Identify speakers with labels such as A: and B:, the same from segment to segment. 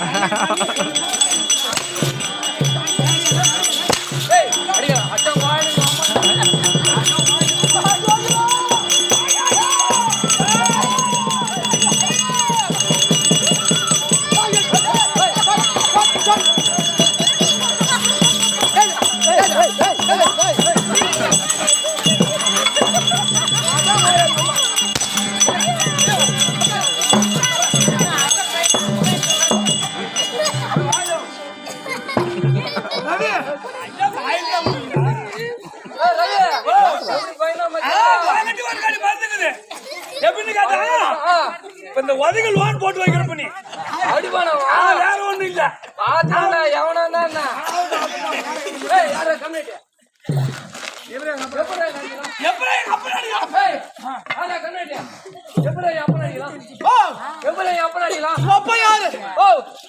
A: Ha ha
B: ha ha.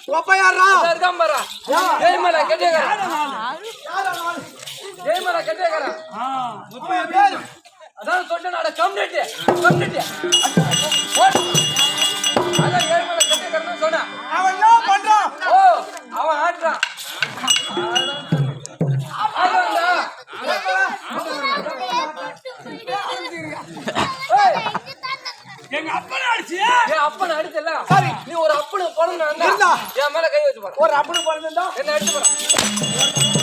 A: ஓ,
B: ஒப்ப யாரா
A: இதோ இருக்கான் பாரா. ஜெயமலா, கெட்டியக்காரன். ஜெயமலா, கெட்டியக்காரன்.
C: ஆ,
A: அதான் சொன்னேன்டா, கம்யூனிட்டி, கம்யூனிட்டி. ஓடு. அதான் ஏழுமலை கெட்டியக்காரன்னு சொன்னேன்.
B: அவன் என்ன பண்றான்
A: ஓ, அவன் ஆடுறான். அதான் சொன்னேன். ஆடுறான்டா. ஏய்,
C: எங்க அப்பனை அடிச்சு
A: என் அப்பனை அடிச்சல? நீ ஒரு அப்பனு பொண்ணு
B: இருந்தா.
A: என் மேல கை வச்சு பாரு.
B: ஒரு அப்படி பிறந்திருந்தா
A: என்ன அடிச்சு பாரு.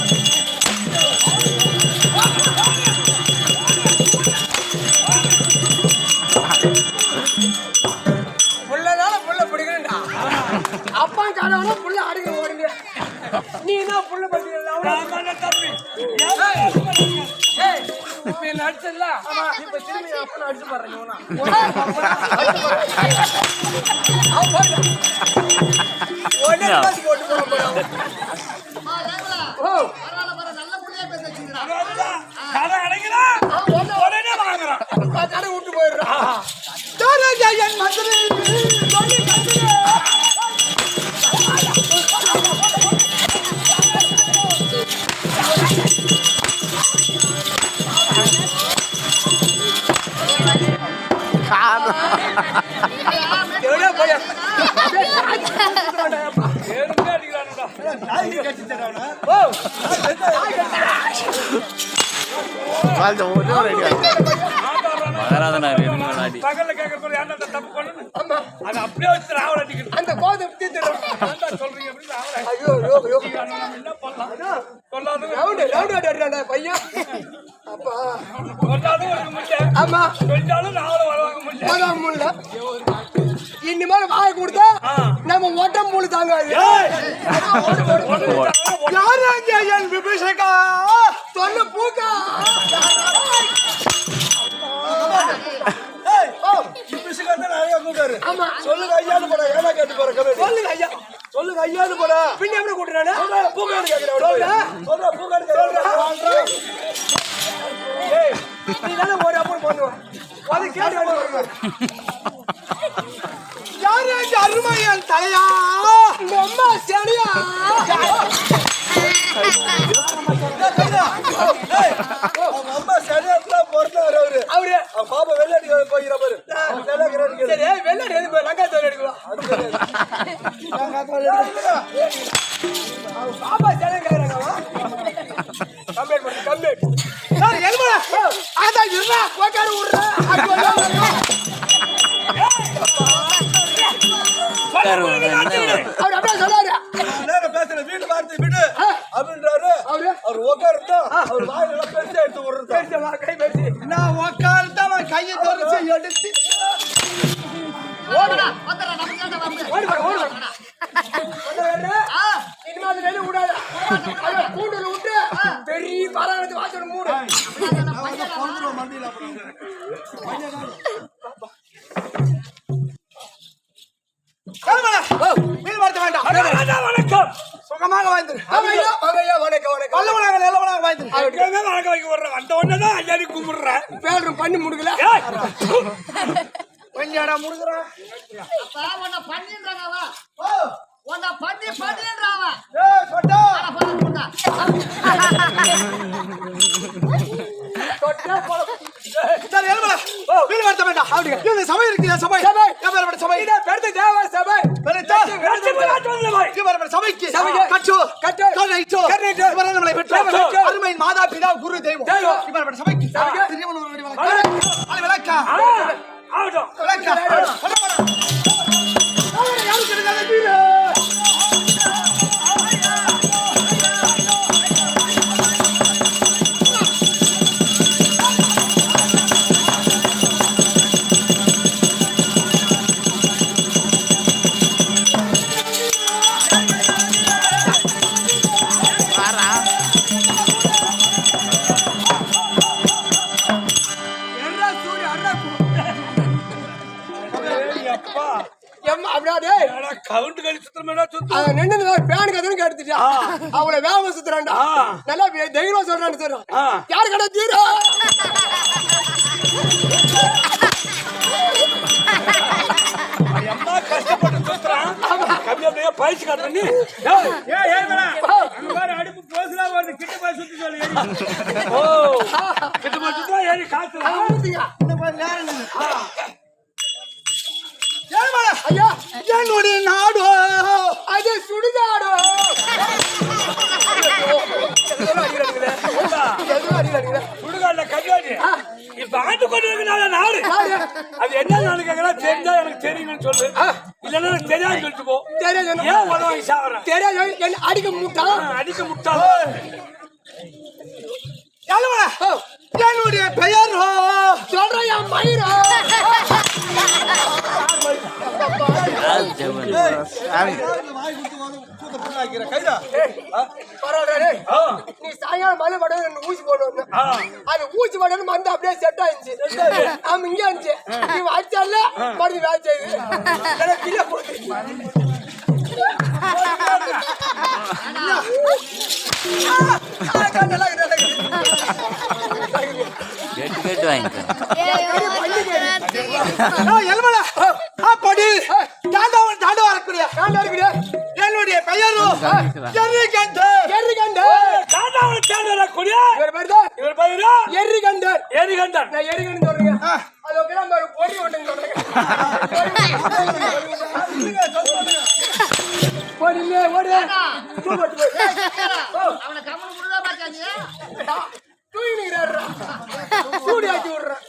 B: புள்ளனால புள்ள பிடிக்கணும்டா. அப்பா காணவனா புள்ள அடிக்க ஓடுங்க நீ என்ன புள்ள
A: அடிச்சல இப்ப திரும்பி என் அப்பனை அடிச்சு இவனா. அவன்
B: போட்டு போறான்.
C: பகல்ல கேட்கறது ஏன்டா இந்த தப்பு பண்ணணும்? அது அப்படியே வச்சு ராவல் அடிக்கிறது
B: அந்த
C: சொல்றீங்க அப்படின்னு ராவல்
B: ஐயோ ஐயோ ஐயோ.
C: நம்ம என்ன பண்ணலாம்? சொல்லாத
B: ரவுண்டு ரவுண்டு அடிக்கிறானே பையன். அப்பா.
C: சொல்லாத ஒரு முடியல
B: ஆமா
C: கொஞ்சாலும் ராவல வருவாங்க முடியல
B: போதாம முடியல இனிமேல் வாய் கொடுத்தா நம்ம ஒட்டம் முழு தாங்காது. யாரு அங்கே என் விபீஷகா? சொல்லு பூக்கா.
D: சொல்லுங்க ஐயான்னு போட. ஏன்னா கேட்டு போற
B: சொல்லுங்க ஐயா
D: சொல்லுங்க ஐயான்னு போட.
B: பின்ன எப்படி கூட்டுறானே
D: பூக்காடு கேட்கிறேன் சொல்ற. பூக்காடு
B: ஏய். நீ தானே ஒரு அப்பன் பண்ணுவ அது கேட்டு யாரு அருமையன் தலையா? உங்க அம்மா
D: அவன்
B: கையை தொடச்சு எடுத்து ஓடி பாரு, ஓடி பாரு. வந்துடுறாரு. இனிமே அது வெளிய விடாத. அதை கூண்டுல விட்டு. பெரிய பராமரித்து வாசல் மூடு. மீன் வார்த்தை வேண்டாம்
C: வணக்கம்.
B: சுகமாக வாழ்ந்துரு வணக்கம்
C: வைக்க வர்றேன் வந்த உடனே தான் ஐயாடி கும்பிடுறேன்
B: பேரும் பண்ணி முடிக்கல. கொஞ்சம் இடம் முடிக்கிறேன்
E: அப்பா, உன்னை பண்ணி
B: இந்த சபை சபை. சபை. சபை? சபை.
F: சபைக்கு
B: சபைக்கு.
F: கட்டு
B: கட்டு.
F: கருணையிட்டோ.
B: கருணையிட்டோ.
F: விவரங்களை பெற்று
B: பெற்று.
F: அருமை மாதா பிதா குரு தெய்வம்
B: தெய்வம்.
F: இப்ப சபைக்கு. திருமணம் ஒரு விளக்கம்.
C: ஓ கிட்ட போய் சுத்தா ஏறி.
F: இன்னும் நேரம். ஏழுமலை.
B: ஐயா,
F: என்னுடைய நாடு.
B: அது சுடுகாடு.
C: சுடுகாடுல கண்ணாடி. இப்ப ஆண்டு கொண்டு இருக்கனால நாடு. அது என்ன நாடு கேக்குறா? தெரிஞ்சா எனக்கு தெரியும்னு சொல்லு. இல்லன்னா தெரியாது சொல்லிட்டு போ.
B: தெரியாது.
C: ஏன் உதவி சாவறேன்
B: தெரியாது என்ன அடிக்க முட்டான்.
C: அடிக்க முட்டாள?
B: நீ சாயங்காலம் மழை படம் ரெண்டு ஊசி போடணும் அது ஊசி போடணும் மருந்து அப்படியே செட் ஆயிடுச்சு ஆமா இங்க இருந்துச்சு நீ வாய்ச்சால மருந்து வேலை செய்யுது எனக்கு கீழே போட்டு
G: கேட்டு கேட்டு
B: இருக்குடா
F: என்னுடைய பெயரும் எரிகண்டர்.
B: எர்ரி கண்டர்
C: தாண்டாவன் தேர்தல கொடிய
B: இவர் பேர் தான்
C: இவர் பயிரா
B: எர்ரி கண்டர்
C: ஏரி கண்டான்
B: நான் எர்ரி கண்டு சொல்றேங்க பொறியிலே ஓடு
E: அவனை கம்மனு முழுதா பார்த்தாங்க
B: தூங்கிடுறாரு சூடி ஆக்கி விடுறேன்.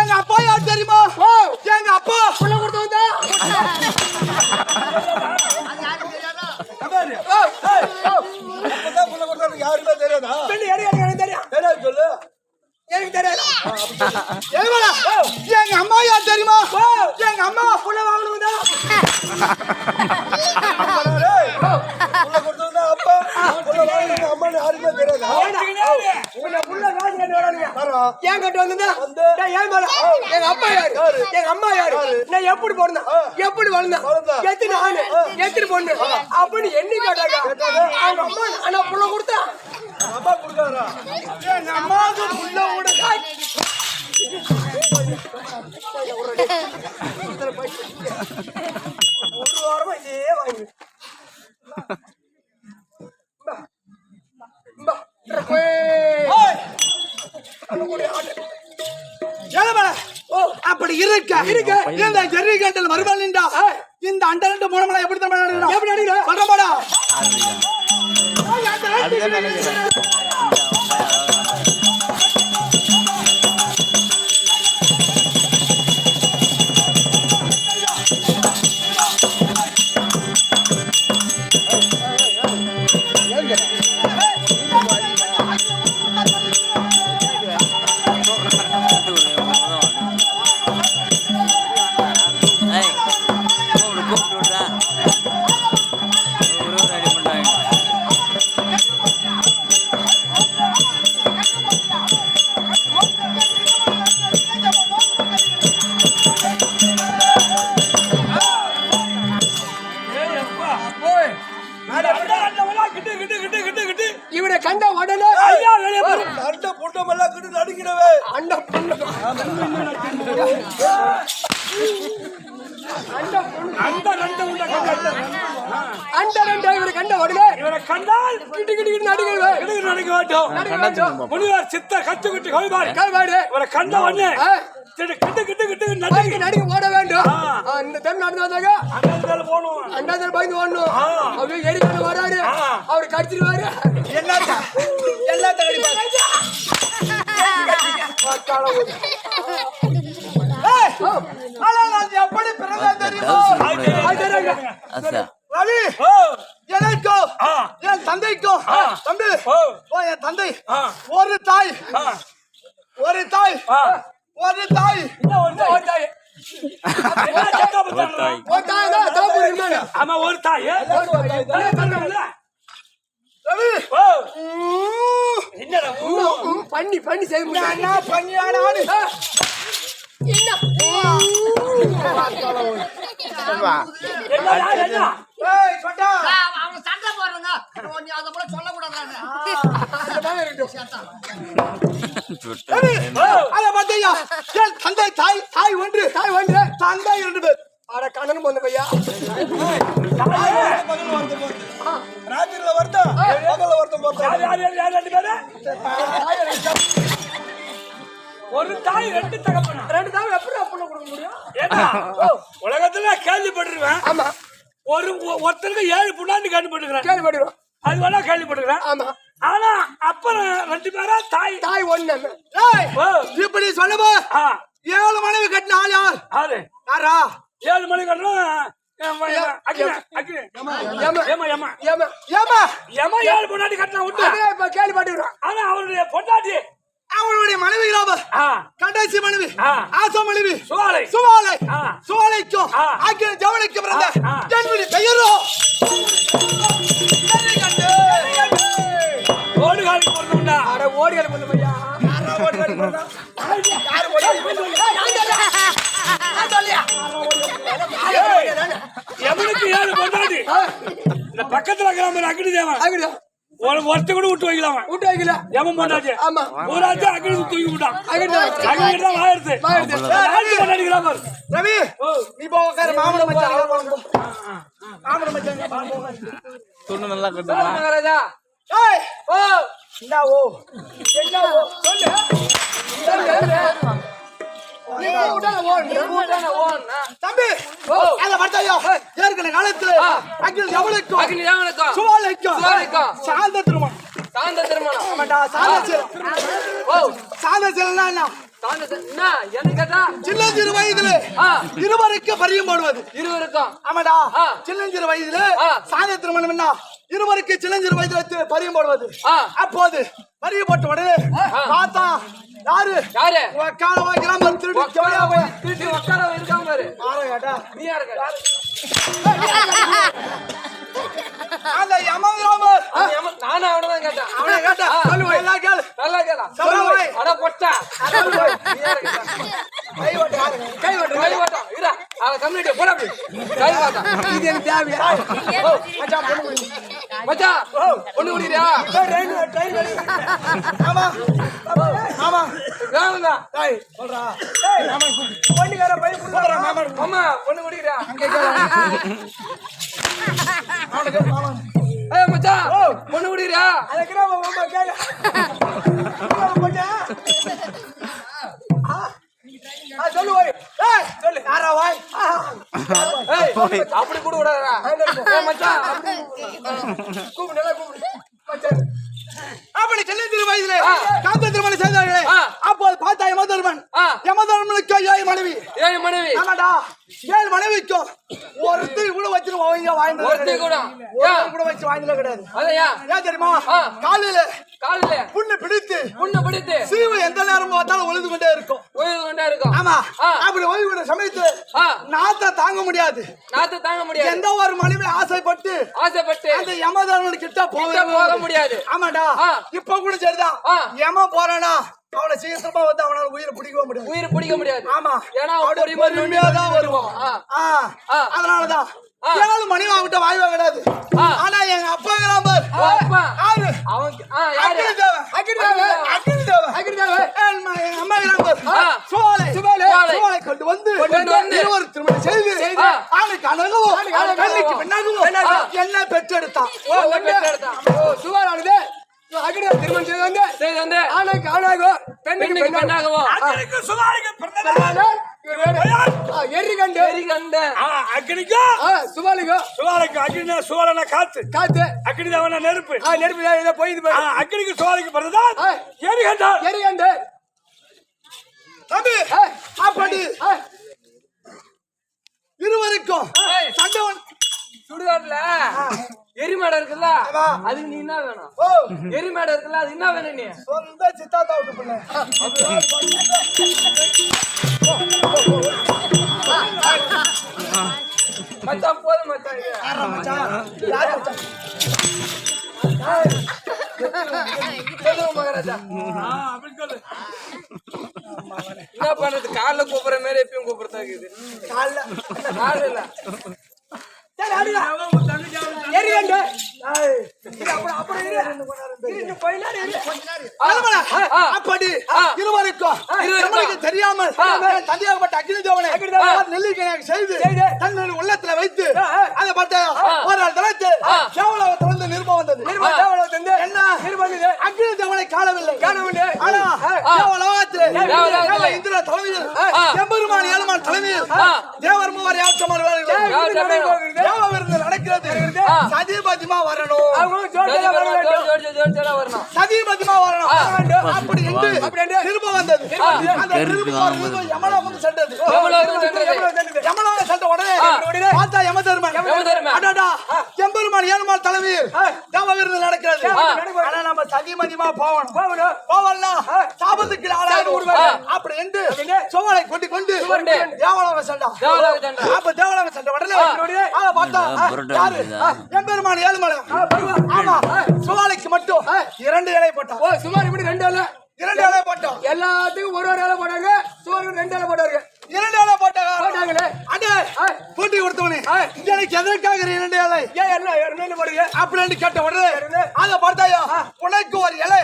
F: எங்க அப்பா யார் தெரியுமா? எங்க அப்பா?
B: புள்ள கொடுத்து வந்தா?
D: யாருமே தெரியாதா?
B: எனக்கு தெரியும்
D: தெரியாது? சொல்லு
B: எனக்கு தெரியாது.
F: எங்க அம்மா யார் தெரியுமா? எங்க அம்மா
B: புள்ள வாங்கணும் எப்படி பிறந்தேன் எப்படி வளர்ந்தேன். எத்தனை ஆணு? எத்தனை பொண்ணு? அப்படின்னு எண்ணி கேட்டாங்க அவங்க அம்மா ஆனா புள்ள கொடுத்தா?
D: அப்பா கொடுக்காரா
B: எங்க அம்மாவுக்கு புள்ள கூட. ஒரு வாரமா இதே வாங்கி.
F: அப்படி இருக்க. இருக்க. இந்த எரிகண்டல் மறுபடியும் நின்றா? இந்த அண்டரண்டு மூணமலை எப்படி தான்
B: எப்படி அடிக்கிற?
F: சொல்றமாடா
G: அதுதான்
C: நடக்க முனிவர் சித்த கத்து குட்டி கோய்பாடு இவரை கண்ட உடனே கிட்ட கிட்ட கிட்ட
B: நடுங்க
C: நடுங்க
B: நடுங்க ஓட வேண்டும் இந்த டைம் நடந்து வந்தாங்க
C: அங்க இருந்தாலும் போகணும்
B: அண்டாவது பயந்து ஓடணும். அவரு எரிக்கான வராரு. அவர் கடிச்சிருவாரு
F: எல்லாத்த எல்லாத்த எப்படி தெரியுமா ரவி
C: ஓ.
F: எனக்கும். என் தந்தைக்கும். தம்பி.
C: ஓ.
F: ஓ என் தந்தை. ஒரு தாய். ஒரு தாய். ஒரு தாய்.
C: என்ன ஒரு தாய்?
B: ஒரு தாய். தான்
C: ஆமா ஒரு தாய். என்னடா
B: பண்ணி பண்ணி செய்ய
F: நான்
B: முடியாது
F: என்ன பண்ணியானு
C: என்னடா, என்ன?
F: சொட்டா.
E: அவங்க சண்டை போடுறங்க. நீ அதை போல சொல்லக்கூடாது
F: தந்தை தாய் தாய் ஒன்று
B: தாய் வந்து
F: தந்தை இரண்டு பேர்?
B: அட கண்ணன் போந்த பையா.
D: ராத்திரில வருதா? பகல்ல ஒருத்தன் பார்த்தா
C: ஒரு தாய் ரெண்டு தகப்பனா?
B: ரெண்டு தாய் எப்படி அப்பண்ண கொடுக்க முடியும்?
C: ஏண்டா? உலகத்துல கேள்விப்பட்டிருவேன்
B: ஆமா.
C: ஒரு ஒருத்தருக்கு ஏழு புண்ணாண்டு கேள்விப்பட்டிருக்கிறேன்
B: கேள்வி பண்ணிடுவோம்
C: அது வேணா கேள்விப்பட்டிருக்கிறேன்.
B: ஆமா.
C: ஆனா அப்புறம் ரெண்டு பேரா தாய்.
B: தாய் ஒண்ணு.
F: ஏய்.
C: ஓ.
F: இப்படி சொல்லுமா?
C: ஆ.
F: ஏழு மனைவி கட்டின ஆள் யார்?
C: ஆறு
F: யாரா?
C: ஏழு மணி கட்டணும் அக்கினி அக்கினி.
B: ஏமா.
C: ஏமா. ஏமா
B: ஏமா.
F: ஏமா.
C: ஏமா. ஏழு பொண்டாட்டி கட்டினா உண்டு.
B: அதே இப்ப கேள்வி பண்ணிடுறோம்
C: ஆனா அவருடைய பொண்டாட்டி
F: அவளுடைய மனைவி கடைசி மனைவி.
C: ஆ.
F: ஆசா மனைவி.
C: சுவாலை.
F: சுவாலை. சுவாலைக்கும்
C: ஆ.
F: ஆக்கிய ஜவனிக்கும் பிறந்த. என்னுடைய பெயரோ?
C: ஓடு காலி போடுறோம்டா
B: அட ஓடியால போந்த பையா?
C: எவனுக்கு ஏழு பொண்டாட்டி? இந்த பக்கத்துல கிராம அக்னி தேவன். ஒரு ஒருத்த கூட விட்டு வைக்கலாம்
B: விட்டு வைக்கல.
C: எவன் பொண்டாட்டி
B: ஆமா.
C: ஊராச்சு அக்னி தூக்கி விட்டான்.
B: அங்கிட்டு
C: அக்னி தான் வாயிருது
B: வாயிருது.
C: கிராமர்
F: ரவி
C: ஓ.
F: நீ போ உட்காரு மாமன மச்சான் மாமன மச்சான்
G: துணி நல்லா
B: மகாராஜா
F: ஏய்
B: ஓ
F: இந்தா ஓ.
B: என்ன ஓ? சொல்லு. சொல்லு.
F: தம்பி. அத பார்த்தாயா? ஏற்கனவே காலத்துல
B: யாவனுக்கும்
F: சுவாலைக்கும்
B: சுவாலைக்கும்.
F: சாந்த திருமணம்.
B: சாந்த திருமணம்.
F: ஆமாடா சாந்த
B: ஓ.
F: சாந்த என்ன? சின்னஞ்சிறு வயதிலே. இருவருக்கு பரியம் போடுவது.
B: இருவருக்கும்.
F: ஆமாடா. சின்னஞ்சிறு வயதிலே. சாந்த திருமணம் என்ன? இருவருக்கு சின்னஞ்சிறு வயதில பரியம் போடுவது. அப்போது பரியம் போட்ட உடனே பார்த்தா யாரு?
B: யாரு?
F: கால வாங்கிறாம திருடி ஜவனியா போய்
B: திருட்டி உட்கார இருக்காம பாரு.
F: ஆற கேட்டா?
B: நீ யாரு
F: அந்த
B: அவன் எம- நானும் அவனதான் கேட்டேன்.
F: அவனை கேட்டா?
B: ஆ.
F: சொல்லுவேன் எல்லாம் கேளு.
B: நல்லா கேளா.
F: சொல்லு.
B: அட பொட்டா.
F: கை ஓட்டு
B: கை வாட்டம் கை வாட்டம் இரா. அவ கம்யூனிட்டி போட கை வாட்டம் இது எனக்கு தேவையா? மச்சான் பொண்ணு குடி மச்சான் பொண்ணு குடிறியா
F: ஆமா ஆமா
B: வேணுங்க
F: டேய் சொல்றா. டேய் மாமா பொண்ணுக்கார பையன் கூப்பிடுறா மாமா.
B: அம்மா பொண்ணு குடிக்கிறியா?
F: அவனை கேளு மாமா
B: ஏய் மச்சான் பொண்ணு குடிக்கிறியா?
F: அதுக்குறா மாமா கேளு. ஆ சொல்லு போய் ஏய் சொல்லு. யாரா வாய்
B: ஏய் அப்படி கூட விடாதடா மச்சான் அப்படி கூப்பிடு நல்லா கூப்பிடு
F: தாங்க முடியாது.
B: நாத்து தாங்க முடியாது.
F: எந்த ஒரு மனைவி ஆசைப்பட்டு
B: ஆசைப்பட்டு
F: அந்த யமதர்மன் கிட்ட
B: போக முடியாது.
F: ஆமாடா. இப்ப கூட சரிதான். யம போறானா அவனை சீக்கிரமா வந்து அவனால உயிரை பிடிக்கவும் முடியாது.
B: உயிர் பிடிக்க முடியாது.
F: ஆமா.
B: ஏன்னா அவன்
F: அவனுடைய
B: பொறுமை
F: பொறுமையா தான் வருவான். அதனாலதான். ஏழு மணி அவன்கிட்ட வாய்வா கிடையாது. ஆனா எங்க அப்பா கிராமர் எங்க அம்மா கிராமர். சோலை.
B: சுவாலை.
F: சோலை கொண்டு வந்து. இருவர் திருமணம் செய்து
B: ஆ.
F: ஆணுக்கு அழகவும். கண்ணுக்கு பெண்ணாகவும்
B: பெண்ணாகவும்.
F: என்ன பெற்றெடுத்தான்?
B: சுவாரானது அகிரியா திருமணம் செய்து வந்து
G: செய்து வந்து
B: ஆணைக்கு ஆணாகோ பெண்ணுக்கு பெண்ணாகவோ.
C: அக்னிக்கு சுவாலிக்கு பிறந்தது
B: எரிகண்டு.
C: ஆ, அக்னிக்கு.
B: ஆ, சுவாலிகோ
C: சுவாலைக்கு அக்னினா சுவாலனா காத்து.
B: காத்து.
C: அக்னி தேவனா நெருப்பு
B: நெருப்பு தான் ஏதோ போயிது பாரு.
C: அக்னிக்கு சுவாலைக்கு பிறந்ததான்
B: ஆ.
C: எரிகண்டார்
B: எரிகண்டு.
F: தம்பி
B: ஆ,
F: இருவருக்கும். சண்டை
A: சுடுகாட்டுல எரிமேடை இருக்குல்ல அதுக்கு நீ என்ன வேணும்?
F: ஓ.
A: எரிமேடை இருக்குல்ல அது என்ன வேணும் நீ?
F: சொந்த சித்தாத்தா விட்டு பிள்ளை
A: மச்சான் போதும் மச்சான்.
F: யாரா மச்சான்? யார் மச்சான்?
A: என்ன பண்றது காலைல கூப்பிடுற மாதிரி எப்பயும் கூப்பிடுறதா இருக்குது
F: காலைல.
A: காலைல இல்ல
F: தெரியாமல் தந்தையாகப்பட்ட அக்னி தேவனை அவர் நெல்லிக்கணையாக செய்து. தன்னுடைய உள்ளத்துல வைத்து. அதை பார்த்த ஒரு நாள் திறந்து கேவலம் வந்து நிருபம் வந்தது. என்ன?
B: நிர்மலா
F: அக்னி தேவனை காணவில்லை.
B: காணவில்லை.
F: ஆனா
B: ஆ.
F: தேவலோகத்திலே
A: தேவலோகத்திலே.
F: தேவ இந்திர தலைமையில் எம்பெருமான் ஏழுமான் தலைமையில் தேவர் மூவர் நடக்கிறது. சதிபதிமா வரணும்.
B: அவங்க ஜோடி
A: ஜோடி
B: வர
A: வரணும், ஜோடி வரணும்.
F: அப்படி என்று வந்தது. அந்த நிருபம் யமலோகம் சென்றது.
A: எவ்வளவு சென்றது?
F: சென்ற உடனே. பார்த்தா யமதர்மன்.
A: யமதர்மன்.
F: அடடா. எம்பெருமான் ஏழுமான் தலைமையில் தேவ விருந்து நடக்கிறது. ஆனா நம்ம சதிமதிமா போகணும்.
B: போகணும்.
F: போவல்னா சாபத்துக்கு ஆளாயிடும்
A: ஆ.
F: அப்படி என்று சோழனை கொண்டு கொண்டு சென்றான். அப்ப தேவலோகம் சென்ற உடனே
B: உடனே.
F: அதை பார்த்தா
G: ஆ, புரட்டா
F: யாரு?
G: இருக்குதா?
F: எம்பெருமான் ஏழுமலை ஆமா. சோழலைக்கு மட்டும் இரண்டு இலை போட்டான்.
B: ஓ சுமார் இப்படி ரெண்டு இலை.
F: இரண்டு இலை போட்டோம்
B: எல்லாத்துக்கும் ஒரு ஒரு இலை போட்டாங்க. சுமார் ரெண்டு இலை போட்டாங்க.
F: இரண்டு இலை போட்டாங்க.
B: போட்டாங்களே.
F: அடே பூட்டி கொடுத்தவனே. எனக்கு எதற்காக இரண்டு இலை?
B: ஏன் என்ன போடுங்க
F: அப்படின்னு கேட்ட உடனே அதை பார்த்தாயா? உனக்கு ஒரு இலை.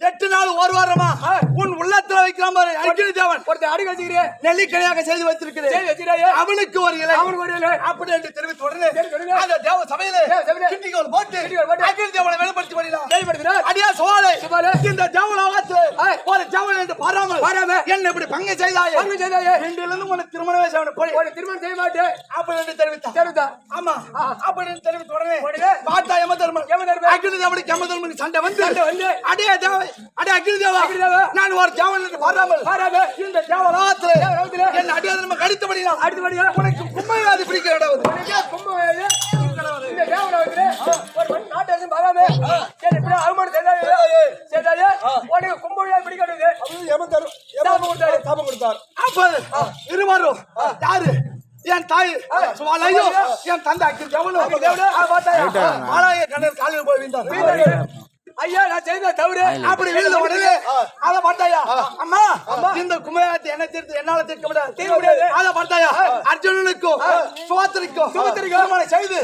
F: எட்டு நாள் ஒரு வாரமா உன் உள்ளத்துல வைக்கிறான் பாரு அர்ஜுன தேவன்
B: ஒருத்தர் அடி வச்சுக்கிறேன்
F: நெல்லிக்கனியாக செய்து
B: வச்சுக்கிறாயே
F: அவனுக்கு ஒரு இலை
B: அவனுக்கு ஒரு இலை.
F: அப்படி என்று தெரிவித்த உடனே. அந்த தேவ சபையிலே கிண்டிகோல் போட்டு அர்ஜுன தேவனை வெளிப்படுத்தி பண்ணினான்
B: செயல்படுத்தினார்
F: அடியா சோழே. இந்த தேவலோகத்து
B: ஆ.
F: ஒரு தேவன் என்று பாராமல்
B: பாராம.
F: என்ன இப்படி பங்கு செய்தாயே
B: பங்கு செய்தாயே.
F: இன்றிலிருந்து உனக்கு திருமணமே செய்வன போய்
B: ஒரு திருமணம் செய்ய மாட்டேன்
F: அப்படி என்று தெரிவித்தான்
B: சரிதா
F: ஆமா அப்படி என்று தெரிவித்த உடனே பார்த்தா யமதர்மன்
B: யமதர்மன்.
F: அக்னி தேவனுக்கு யமதர்மனுக்கு சண்டை வந்து
B: சண்டை வந்து.
F: அடியே தேவ அடே அக்னி தேவா. நான் ஒரு தேவன் என்று பாராமல்.
B: பாராம.
F: இந்த தேவலோகத்திலே. என் அடியாதர்ம கடித்தபடினா
B: அடுத்தபடியா
F: உனக்கு கும்மையாதி பிடிக்க இடம்
B: கும்பமேள இந்த தேவலோகத்திலே ஒரு மண் நாட்டு அரசு பாராம சரி இப்படி அவமானம் செய்தாயே? செய்தாயே? உனக்கு கும்பமேள பிடிக்கிறது
D: எமன்
B: சாபம் கொடுத்தாரு.
D: சாபம் கொடுத்தார்.
F: அப்போது இருவரும் யாரு? என் தாய். சுவாலையோ. என் தந்தை அக்கில் எவனும்
B: தேவனே, ஆ?
F: ஆளாய கண்ணன் காலில் போய் வீழ்ந்தார்.
B: ஐயா நான் செய்த தவறு.
F: அப்படி வீழ்ந்த உடனே அதை பார்த்தாயா? அம்மா இந்த குமரத்தை என்ன தீர்த்து என்னால தீர்க்க முடியாது.
B: தீர்க்க முடியாது.
F: அதை பார்த்தாயா? அர்ஜுனனுக்கும் சுவாத்திரிக்கும்
B: சுபத்திரிக்கும்
F: திருமணம் செய்து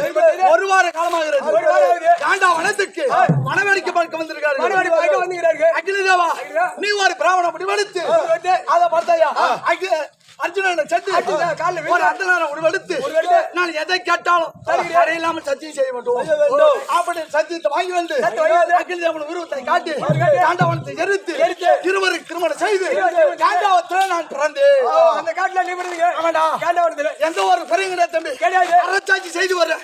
F: ஒரு வார காலமாகிறது.
B: ஆகுது.
F: காண்டா வனத்துக்கு வனவேடிக்கை பார்க்க வந்திருக்காரு
B: மறுபடி பார்க்க வந்துகிறார்கள்
F: அகிலதேவா. நீ ஒரு பிராமண முடிவெடுத்து அதை பார்த்தாயா? அகி அர்ஜுனனை
B: அர்ஜுனனை காலில்.
F: ஒரு அர்த்தனான முடிவெடுத்து
B: முடிவெடுத்து.
F: நான் எதை கேட்டாலும் தடையில்லாமல் சத்தியம் செய்ய வேண்டும் அப்படி சத்தியத்தை வாங்கி வந்து. அகிலதேவன் உருவத்தை காட்டி. காண்டவனத்தை எரித்து. இருவருக்கு திருமணம் செய்து காண்டவத்தில் நான் பிறந்தேன்
B: அந்த காட்டுல நீ
F: ஆமாடா.
B: காண்டவனத்துல
F: எந்த ஒரு குறையும் கிடையாது தம்பி
B: கிடையாது.
F: அரசாட்சி செய்து வர்றேன்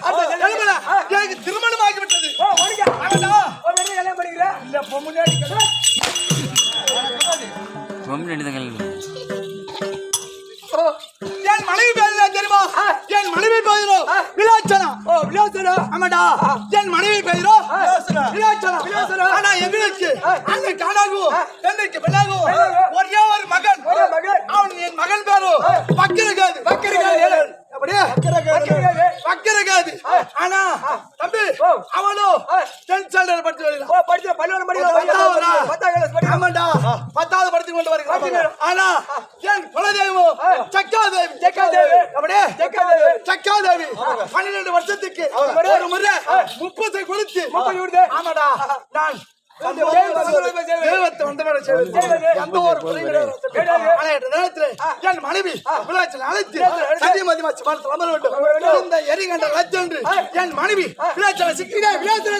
F: தம்பி அவனோ? டென்த் ஸ்டாண்டர்ட் படிச்சு
B: ஓ
F: வருகிறான்
B: படிச்ச பள்ளியோட
F: பத்தாவதா?
B: படிக்கிறேன் பத்தாம் கிளாஸ்
F: ஆமாண்டா. பத்தாவது படித்து கொண்டு
B: படிக்கிறேன்.
F: ஆனா என் குலதெய்வம்? சக்காதேவி.
B: சக்காதேவி.
F: அப்படியே
B: சக்காதேவி.
F: சக்காதேவி. பன்னிரெண்டு வருஷத்துக்கு ஒரு முறை முப்பத்தை கொடுத்து.
B: முப்பது கொடுத்து.
F: ஆமாடா. நான் தெய்வத்தை வந்தவரை. எந்த ஒரு நேரத்திலே என் மனைவி விளையாட்டில் அழைத்து சத்தியமதி மாச்சு மரத்தில் அமர வேண்டும். இந்த எரிகண்ட லட்சம் என் மனைவி விளையாட்டில் சிக்கிறேன் விளையாட்டில்